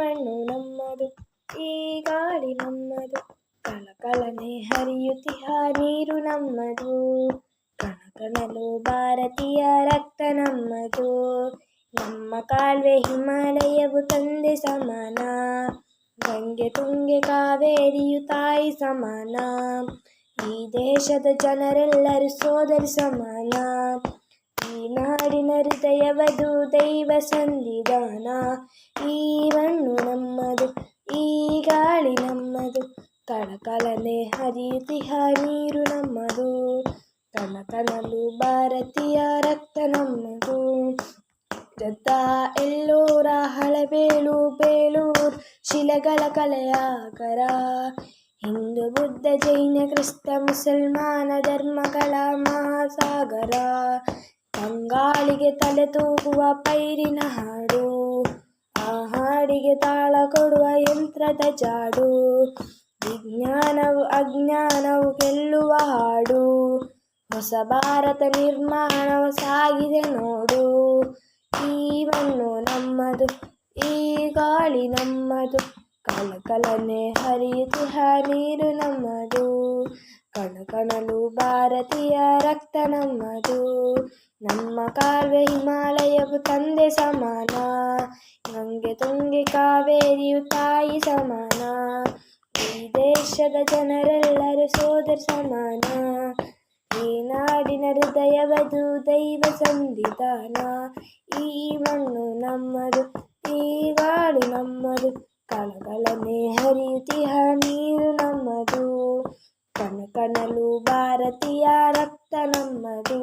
ಮಣ್ಣು ನಮ್ಮದು ಈ ಗಾಳಿ ನಮ್ಮದು ಕಳಕಳನೆ ಹರಿಯುತ್ತಿಹ ನೀರು ನಮ್ಮದು ಕಣಕಣಲು ಭಾರತೀಯ ರಕ್ತ ನಮ್ಮದು ನಮ್ಮ ಕಾಲ್ವೆ ಹಿಮಾಲಯವು ತಂದೆ ಸಮಾನ ಗಂಗೆ ತುಂಗೆ ಕಾವೇರಿಯು ತಾಯಿ ಸಮಾನ ಈ ದೇಶದ ಜನರೆಲ್ಲರೂ ಸೋದರಿ ಸಮಾನ ಈ ನಾಡಿನ ಹೃದಯವದು ದೈವ ಸಂವಿಧಾನ ಈ ಮಣ್ಣು ನಮ್ಮದು ಈ ಗಾಳಿ ನಮ್ಮದು ಕಳಕಳನೆ ಹರಿಯುತ್ತಿಹ ನೀರು ನಮ್ಮದು ಕಣಕಣಲು ಭಾರತೀಯ ರಕ್ತ ನಮ್ಮದು ದತ್ತ ಎಲ್ಲೋರ ಹಳಬೇಳು ಬೇಲೂರು ಶಿಲೆಗಳ ಕಲೆಯಾಕರ ಹಿಂದೂ ಬುದ್ಧ ಜೈನ ಕ್ರಿಸ್ತ ಮುಸಲ್ಮಾನ ಧರ್ಮಗಳ ಮಹಾಸಾಗರ ತಂಗಾಳಿಗೆ ತಲೆ ತೂಗುವ ಪೈರಿನ ಹಾಡು, ಆ ಹಾಡಿಗೆ ತಾಳ ಕೊಡುವ ಯಂತ್ರದ ಜಾಡು, ವಿಜ್ಞಾನವು ಅಜ್ಞಾನವು ಗೆಲ್ಲುವ ಹಾಡು, ಹೊಸ ಭಾರತ ನಿರ್ಮಾಣವು ಸಾಗಿದೆ ನೋಡು ಈ ನಮ್ಮದು, ಈ ಗಾಳಿ ನಮ್ಮದು, ಕಲಕಲನೆ ಹರಿಯುತ್ತಿಹ ನೀರು ನಮ್ಮದು. ಕಣಕಣಲು ಭಾರತೀಯ ರಕ್ತ ನಮ್ಮದು. ನಮ್ಮ ಕಾಲ್ವೆ ಹಿಮಾಲಯವು ತಂದೆ ಸಮಾನ. ಗಂಗೆ ತುಂಗೆ ಕಾವೇರಿಯು ತಾಯಿ ಸಮಾನ. ಈ ದೇಶದ ಜನರೆಲ್ಲರೂ ಸೋದರ ಸಮಾನ. ಈ ನಾಡಿನ ಹೃದಯವದು ದೈವ ಸಂವಿಧಾನ. ಈ ಮಣ್ಣು ನಮ್ಮದು, ಈ ಗಾಳಿ ನಮ್ಮದು. ಕಣಗಳನ್ನೇ ಹರಿಯುತ್ತಿಹ ನೀರು కణలు భారతీయ రక్త నమ్మదు